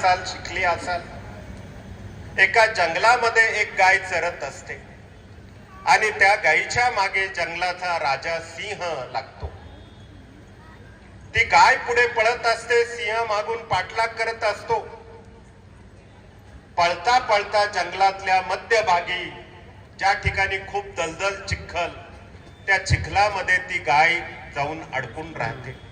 असाल शिकली असाल एका जंगलामध्ये एक गाय चरत असते. आणि त्या गायीच्या मागे जंगलाचा राजा सिंह लागतो. ती गाय पुढे पळत असते सिंह मागून पाठलाग करत असतो. पळता पळता जंगलातल्या मध्यभागी ज्या ठिकाणी खूप दलदल चिखल त्या चिखलामध्ये ती गाय जाऊन अडकून राहते.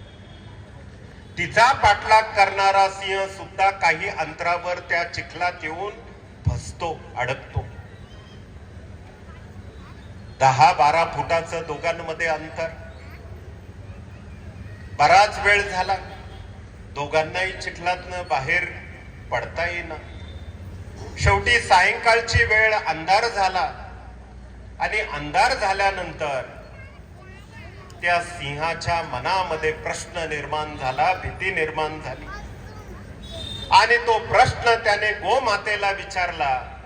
तिचा पाठलाग करणारा सिंह सुद्धा काही अंतरावर त्या चिखलात येऊन फसतो अडकतो. दहा बारा फुटाचं दोघांमध्ये अंतर. बराच वेळ झाला. दोघांनाही चिखलातनं बाहेर पडता येईना. शेवटी सायंकाळची वेळ अंधार झाला आणि अंधार झाल्यानंतर त्या सिंहाच्या मनामध्ये प्रश्न निर्माण झाला भीती निर्माण झाली. आणि तो प्रश्न त्याने गोमातेला विचारला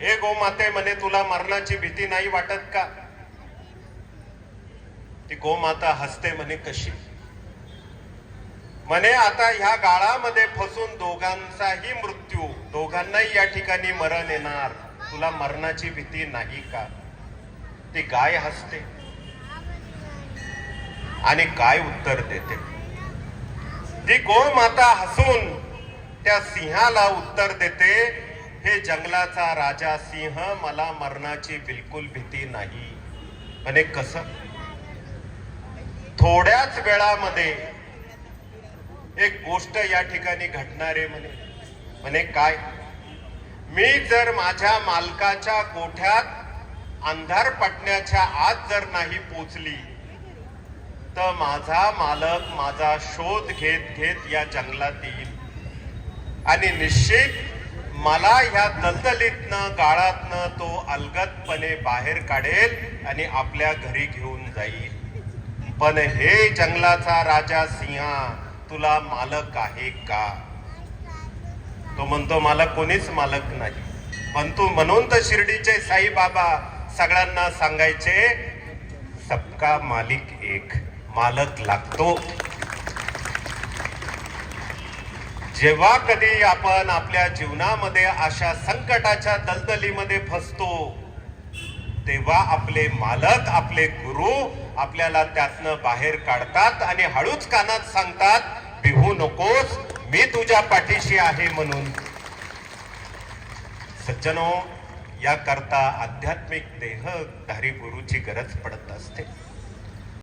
हे गोमाते म्हणे तुला मरणाची भीती नाही वाटत का? ती गोमाता हसते म्हणे कशी? म्हणे आता ह्या गाळामध्ये फसून दोघांचाही मृत्यू दोघांनाही या ठिकाणी मरण येणार. तुला मरणाची भीती नाही का? ती गाय हसते. आणि काय उत्तर देते? ती गोमाता हसून त्या सिंहाला उत्तर देते हे जंगलाचा राजा सिंह मला मरणाची बिलकुल भीती नाही. म्हणे कस? थोड्याच वेळामध्ये एक गोष्ट या ठिकाणी घडणारे म्हणे. म्हणे काय? मी जर माझ्या मालकाच्या गोठ्यात अंधार पटण्याच्या आत जर नाही पोचली तर माझा मालक माझा शोध घेत घेत या जंगलात येईल. आणि निश्चित मला ह्या दलदलीतनं गाळातनं तो अलगदपणे बाहेर काढेल आणि आपल्या घरी घेऊन जाईल. पण हे जंगलाचा राजा सिंहा तुला मालक आहे का? तो म्हणतो मला कोणीच मालक नाही. पण तू म्हणून तर शिर्डीचे साईबाबा सगळ्यांना सांगायचे सबका मालिक एक. मालक लागतो. जेव्हा कधी आपण आपल्या जीवनामध्ये अशा संकटाच्या दलदलीमध्ये फसतो तेव्हा आपले मालक आपले गुरु आपल्याला त्यातनं बाहेर काढतात आणि हळूच कानात सांगतात भिवू नकोस मी तुझ्या पाठीशी आहे म्हणून. सज्जनो या करता आध्यात्मिक देहधारी गुरुची गरज पडत असते.